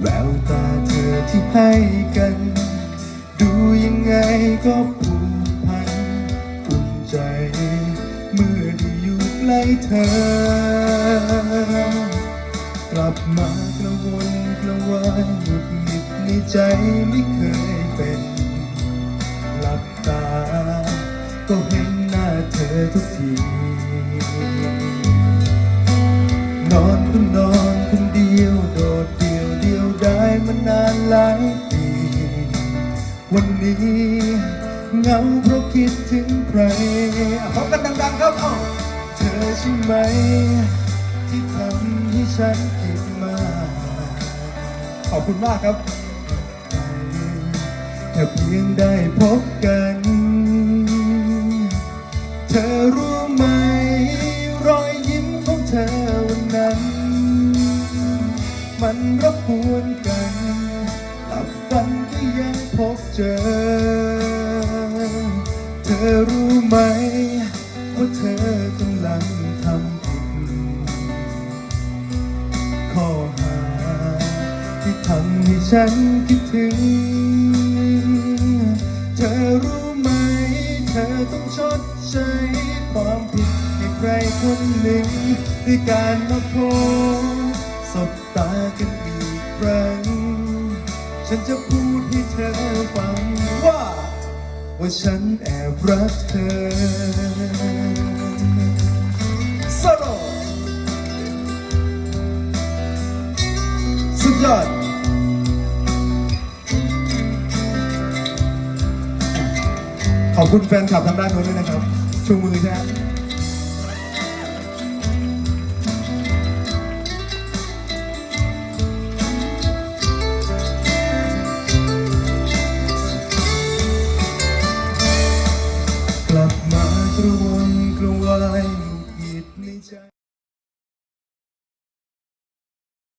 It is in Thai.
แววตาเธอที่ให้กัน ดูยังไงก็ผูกพันอุ่นใจ เมื่อได้อยู่ใกล้เธอ กลับมากระวนกระวายหงุดหงิดในใจไม่เคยเป็น หลับตา ก็เห็นหน้าเธอทุกที นอนก็นอนานานหลายปี วันนี้เหงาเพราะคิดถึงใครพบกันดังๆครับเอาเธอใช่ไหม ที่ทำให้ฉันคิดมาก ขอบคุณมากครับแค่เพียงได้พบกัน เธอรู้ไหม รอยยิ้มของเธอวันนั้น มันรบกวนกัน ยังพบเจอ เธอรู้ไหม ว่าเธอกำลังทำผิดข้อหาที่ทำให้ฉันคิดถึง เธอรู้ไหม เธอต้องชดใช้ความผิดให้ใครคนหนึ่งด้วยการมาพบ ฉันจะพูดให้เธอฟังว่า ว่าฉันแอบรักเธอโซโลสุดยอดขอบคุณแฟนคลับทางด้านโน้นด้วยนะครับ ชูมือใช่ไหม ก